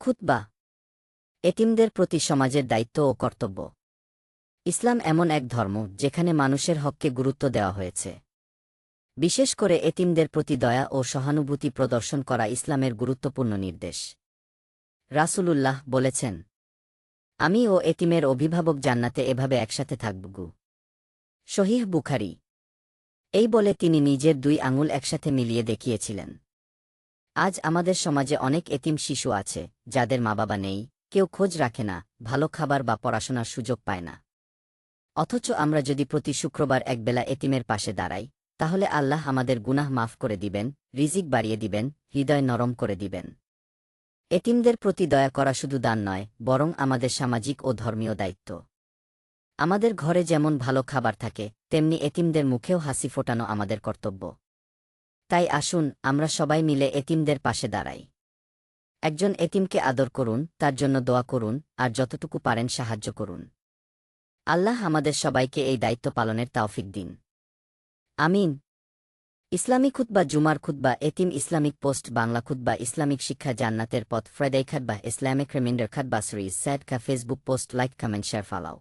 খুতবা। এতিমদের প্রতি সমাজের দায়িত্ব ও কর্তব্য। ইসলাম এমন এক ধর্ম যেখানে মানুষের হককে গুরুত্ব দেওয়া হয়েছে। বিশেষ করে এতিমদের প্রতি দয়া ও সহানুভূতি প্রদর্শন করা ইসলামের গুরুত্বপূর্ণ নির্দেশ। রাসূলুল্লাহ বলেছেন, আমি ও এতিমের অভিভাবক জান্নাতে এভাবে একসাথে থাকব শহীহ বুখারি। এই বলে তিনি নিজের দুই আঙুল একসাথে মিলিয়ে দেখিয়েছিলেন। আজ আমাদের সমাজে অনেক এতিম শিশু আছে, যাদের মা বাবা নেই, কেউ খোঁজ রাখে না, ভালো খাবার বা পড়াশোনার সুযোগ পায় না। অথচ আমরা যদি প্রতি শুক্রবার একবেলা এতিমের পাশে দাঁড়াই, তাহলে আল্লাহ আমাদের গুনাহ মাফ করে দিবেন, রিজিক বাড়িয়ে দিবেন, হৃদয় নরম করে দিবেন। এতিমদের প্রতি দয়া করা শুধু দান নয়, বরং আমাদের সামাজিক ও ধর্মীয় দায়িত্ব। আমাদের ঘরে যেমন ভালো খাবার থাকে, তেমনি এতিমদের মুখেও হাসি ফোটানো আমাদের কর্তব্য। তাই আসুন, আমরা সবাই মিলে এতিমদের পাশে দাঁড়াই। একজন এতিমকে আদর করুন, তার জন্য দোয়া করুন, আর যতটুকু পারেন সাহায্য করুন। আল্লাহ আমাদের সবাইকে এই দায়িত্ব পালনের তাওফিক দিন। আমিন। ইসলামিক খুতবা জুমার খুতবা, এতিম ইসলামিক পোস্ট, বাংলা খুতবা, ইসলামিক শিক্ষা জান্নাতের পথ, ফ্রাইডে খাতবা, ইসলামিক রিমাইন্ডার খাতবা সিরিজ স্যাড কা Facebook post, like, comment, share, ফালাও।